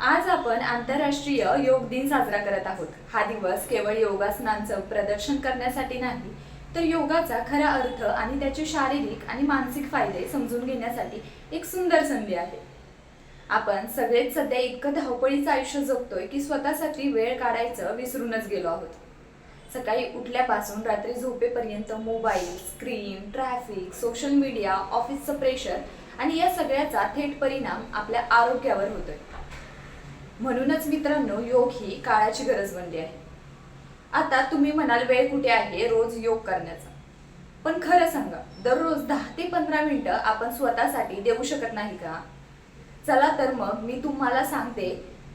आज आपण आंतरराष्ट्रीय योग दिन साजरा करत आहोत. हा दिवस केवळ योगासनांचं प्रदर्शन करण्यासाठी नाही तर योगाचा खरा अर्थ आणि त्याचे शारीरिक आणि मानसिक फायदे समजून घेण्यासाठी एक सुंदर संधी आहे. आपण सगळेच सध्या इतकं धावपळीचं आयुष्य जगतोय की स्वतःसाठी वेळ काढायचं विसरूनच गेलो आहोत. सकाळी उठल्यापासून रात्री झोपेपर्यंत mobile screen traffic social media ऑफिसचं प्रेशर आणि या सगळ्याचा थेट परिणाम आपल्या आरोग्यावर होतोय. म्हणूनच मित्रांनो योग ही काळाची गरज बनली आहे. आता तुम्ही म्हणाल वेळ कुठे आहे? रोज योग करण्याचा. पण खरं सांगा दररोज दहा ते पंधरा मिनिटं आपण स्वतःसाठी देऊ शकत नाही का? चला तर मग मी तुम्हाला सांगते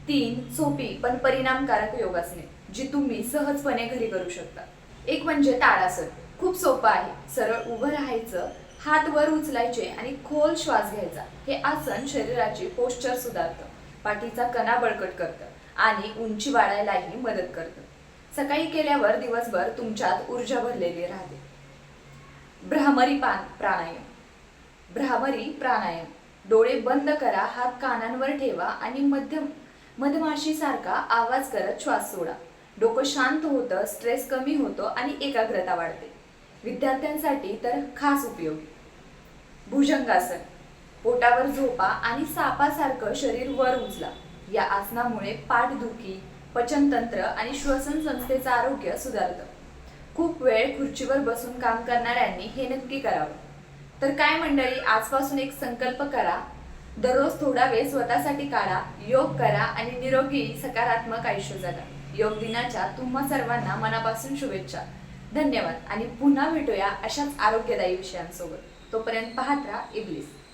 तीन सोपी पण परिणामकारक योगासने जी तुम्ही सहजपणे घरी करू शकता. एक म्हणजे ताडासन खूप सोपं आहे. सरळ उभं राहायचं हात वर उचलायचे आणि खोल श्वास घ्यायचा. हे आसन शरीराची पोश्चर सुधारतं. पाठीचा कणा बळकट करतं आणि उंची वाढायलाही मदत करतं. सकाळी केल्यावर दिवसभर तुमच्यात ऊर्जा भरलेली राहते. भ्रामरी पान प्राणायाम. भ्रामरी प्राणायाम. डोळे बंद करा हात कानांवर ठेवा आणि मध्यम मधमाशीसारखा आवाज करत श्वास सोडा. डोकं शांत होतं स्ट्रेस कमी होतो आणि एकाग्रता वाढते. विद्यार्थ्यांसाठी तर खास उपयोगी. भुजंगासन. पोटावर झोपा आणि सापासारखं शरीर वर उचला. या आसनामुळे पाठदुखी पचनतंत्र आणि श्वसन संस्थेचं आरोग्य सुधारतं. खूप वेळ खुर्चीवर बसून काम करणाऱ्यांनी हे नक्की करावं. तर काय मंडळी आजपासून एक संकल्प करा. दररोज थोडा वेळ स्वतःसाठी काढा योग करा आणि निरोगी सकारात्मक आयुष्य जगा. योग दिनाच्या तुम्हा सर्वांना मनापासून शुभेच्छा. धन्यवाद आणि पुन्हा भेटूया अशाच आरोग्यदायी विषयांसोबत. तोपर्यंत पाहत राहा इबलिस.